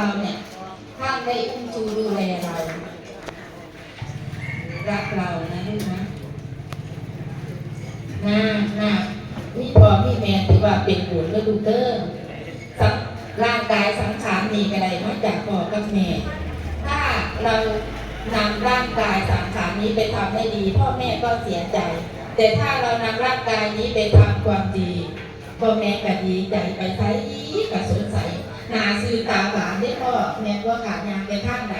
เราเนี่ยท่านได้อุ้มชูดูแลเรา รักเรานะลูกนะนะนะนี่พอพี่แม่ถือว่าเป็นบุญแล้วลูกเด้อสังร่างกายสังขารมีอะไรมาจากพ่อกับแม่ ถ้าเรานำร่างกายสังขารนี้ไปทำให้ดี พ่อแม่ก็เสียใจ แต่ถ้าเรานำร่างกายนี้ไปทำความดีพ่อแม่ก็ดีใจไปใช้ก็สงสัย นาซื้อตาหวานได้พ่อแม่ว่าขาดยางไปข้างไหน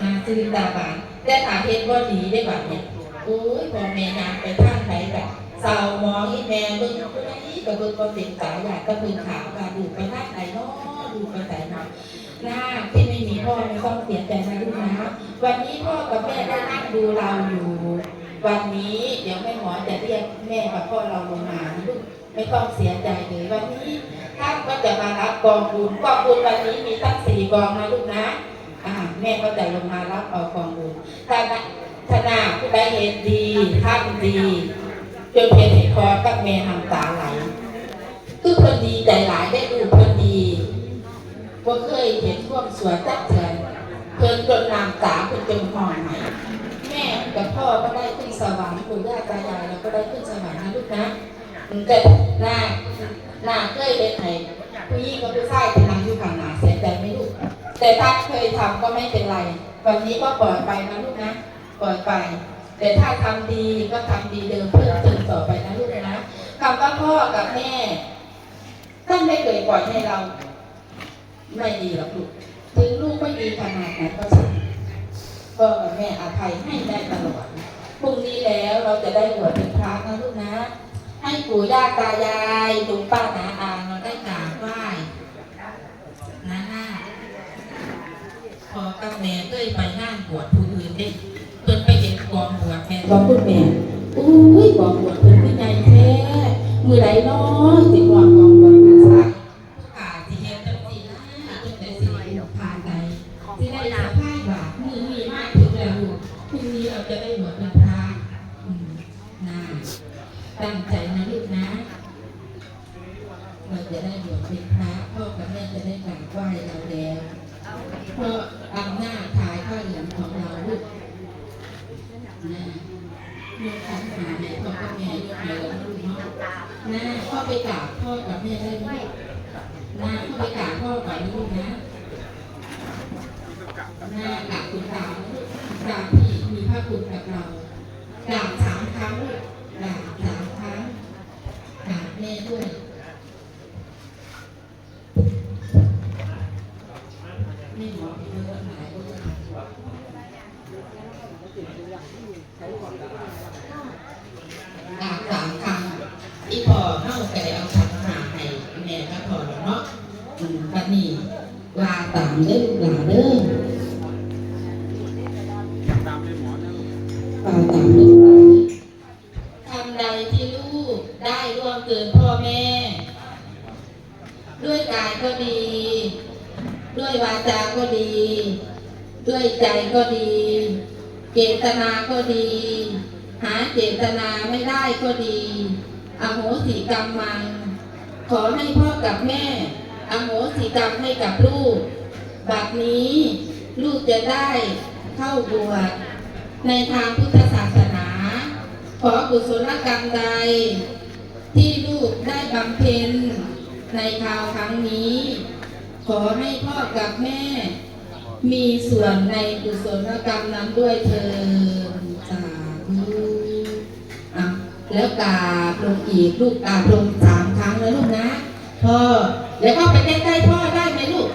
นาซื้อตาหวานแต่ถ้าเฮ็ดว่าดีได้แบบเนี่ยโอ้ยพ่อแม่ยางไปข้างไหนแบบเศร้ามองอีแม่เบิ่งผู้ใดก็เบิ่งก็เป็นสายอยากก็เบิ่งขาวว่าดูไปข้างไหนเนาะดูไปไหนนาหน้าที่ไม่มีพ่อไม่ต้องเสียใจนะลูกนะวันนี้พ่อกับแม่ได้นั่งดูเราอยู่ วันนี้เดี๋ยวแม่หมอจะเรียกแม่กับพ่อเราลงมาลูกไม่ต้องเสียใจเลยวันนี้ ท่านก็จะมารับกองบุญกองบุญวันนี้มีตั้งสี่กองนะลูกนะอ่าแม่ก็จะลงมารับเอากองบุญถ้าถ้านาผู้ใดเห็นดีทำดีจนเห็นคอกับแม่น้ำตาไหลคือคนดีใจหลายได้ดูคนดีว่าเคยเห็นพวกสวยจัดเถื่อนเพิ่นจนนามตาเพิ่นจนห่อไหมแม่กับพ่อก็ได้ขึ้นสวรรค์ปู่ย่าตายายเราก็ได้ขึ้นสวรรค์นะลูกนะแต่หน้า หนาเคยเห็นไหนผู้หญิงกับผู้ชายที่นั่งอยู่ข้างหน้าเสียใจไม่ลูกแต่ถ้าเคยทำก็ไม่เป็นไร วันนี้ก็ปล่อยไปนะลูกนะปล่อยไป แต่ถ้าทำดีก็ทำดีเดิมเพื่อเติมต่อไปนะลูกนะคำว่าพ่อกับแม่ท่านไม่เคยปล่อยให้เรา ไม่ดีหรอกลูกถึงลูกไม่ดีขนาดไหนก็ช่างก็แม่อภัยให้ได้ตลอดพรุ่งนี้แล้วเราจะได้บวชเป็นพระนะลูกนะ ให้ปู่ย่าตายายลุงป้านาอาเราได้กราบไหว้นะหน้าพอกับแม่เคยไปงานบวชผู้อื่นได้เพิ่นไปเห็นกองบวชแม่บอกคุณแม่อุ้ยกองบวชเพิ่นเป็นไงแท้มือไหนเนาะสิกองกองบวชเป็นสายอาที่เฮ็ดจังซี่นะจังได๋สิผ่านใดสิได้สะพายบาทมือมีมากถึงแล้วลูกพรุ่งนี้เราจะได้บวชเป็นพระอืมนะตั้งใจนะลูกนะ เราจะได้บวชเป็น พ่อกับแม่จะได้กราบไหว้เราแล้วเพราะอำนาจทายข้าเหลืองของเราลูกนะยกขันหาให้พ่อกับแม่ยกให้เราลูกเนาะนะพ่อไปกราบพ่อกับแม่ได้ไหมนาเข้าไปกราบพ่อก่อนนะลูกนะนากราบคุณตาลูกกราบที่มีพระคุณกับเรากราบสามครั้งลูกกราบสามครั้งกราบแม่ด้วย กราบสามครั้งที่พอเข้าไปเอาขันหาให้แม่ก็พอแล้วเนาะอืมบัดนี้ลาตามเด้อลาเด้อตาเลยหมลาตามเด้อทำใดที่ลูกได้ร่วงเกินพ่อแม่ ด้วยกายก็ดี ด้วยวาจาก็ดี ด้วยใจก็ดี เจตนาก็ดี หาเจตนาไม่ได้ก็ดี อโหสิกรรมมันขอให้พ่อกับแม่ อโหสิกรรมให้กับลูก บัดนี้ลูกจะได้เข้าบวชในทางพุทธศาสนา ขอกุศลกรรมใด ที่ลูกได้บำเพ็ญในคราวครั้งนี้ ขอให้พ่อกับแม่ มีส่วนในกุศลกรรมนั้นด้วยเถิดสาธุอะแล้วกราบลงอีกลูกกราบลงสามครั้งนะลูกนะพ่อแล้วก็ไปใกล้ๆพ่อได้ไหมลูก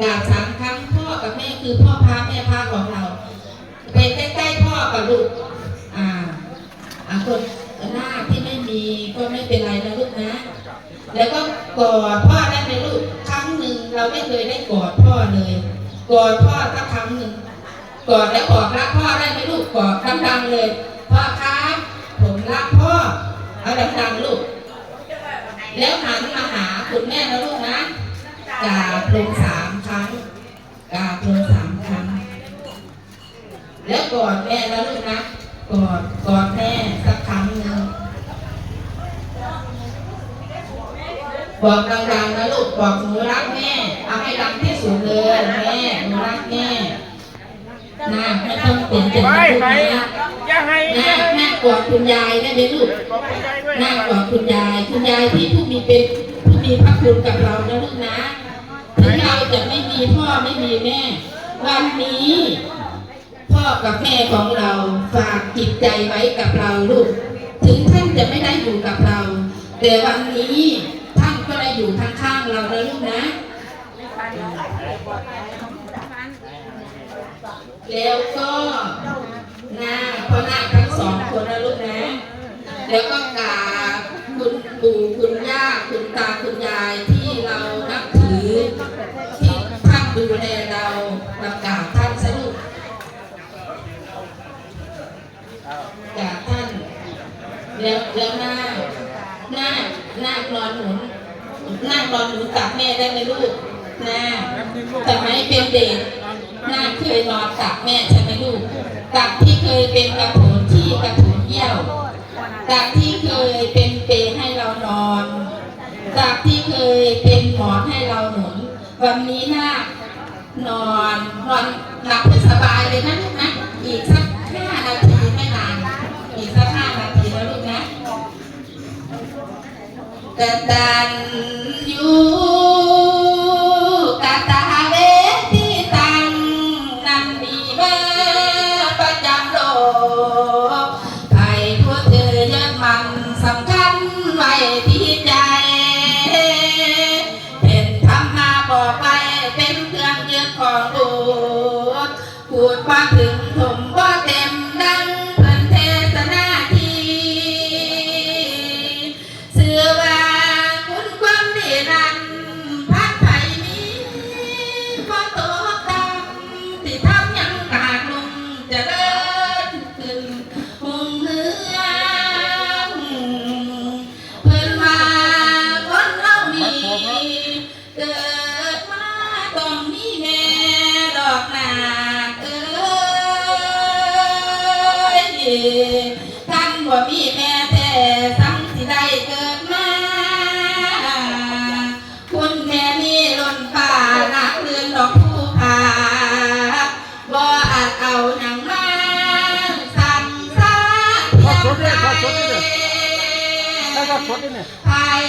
กราบสามครั้งพ่อกับแม่คือพ่อพาแม่พาของเราไปใกล้ๆพ่อกับลูกอ่าอะคนหน้าที่ไม่มีก็ไม่เป็นไรนะลูกนะ แล้วก็กอดพ่อได้ไหมลูกครั้งหนึ่งเราไม่เคยได้กอดพ่อเลย กอดพ่อสักครั้งหนึ่งกอดแล้วบอกรักพ่อได้ไหมลูกกอดดังๆเลย พ่อครับผมรักพ่อเอาดังๆลูก แล้วหันมาหาคุณแม่นะลูกนะกราบลงสามครั้งกราบลงสามครั้ง แล้วกอดแม่นะลูกนะกอดกอดแม่สักครั้งหนึ่ง บอกดังๆนะลูกบอกหนูรักแม่เอาให้ดังที่สุดเลยแม่แม่นาไม่ต้องเป็นเป็นไปลูกไปนะอย่าให้อนาย่าให้หน้ากอดคุณยายได้ไหมลูกขอบคุณใจด้วยหน้ากอดคุณยาย คุณยายที่ผู้มีเป็นผู้มีพระคุณกับเรานะลูกนะถึงเราจะไม่มีพ่อไม่มีแม่ วันนี้พ่อกับแม่ของเราฝากจิตใจไว้กับเราลูก ถึงท่านจะไม่ได้อยู่กับเรา แต่วันนี้ท่านก็ ได้อยู่ข้างๆเรานะลูกนะแล้วก็หน้าพ่อหน้าคทั้งสองคนนะลูกนะ แล้วก็กราบคุณปู่คุณย่าคุณตาคุณยายที่เรานับถือ ที่ท่านดูแลเรามากราบท่านสรุปกาท่าน แล้วแล้วหน้าหน้าหน้านอนหนุน น้านอนหนุนกับแม่ได้ไหมลูกหน้าแต่ไม่เป็นเด็กหน้าเคยนอนกับแม่ใช่ไหมลูกกับที่เคยเป็นกระโถนที่กระโถนเยี่ยวกับที่เคยเป็นเปรให้เรานอนจากที่เคยเป็นหมอนให้เราหนุน วันนี้หน้านอนนอนหลับให้สบายเลยนะลูกนะอีกสัก กตันยู ท่านบ่มีแม่แต่สังสิได้เกิดมา คุณแม่มีล้นป่าหนักเรือนดอกผู้ผาบ่อาจเอาหยังมาสั่งสาขอสดด้วยขอสดด้วยถ้าก็สดนี่เนี่ยไทย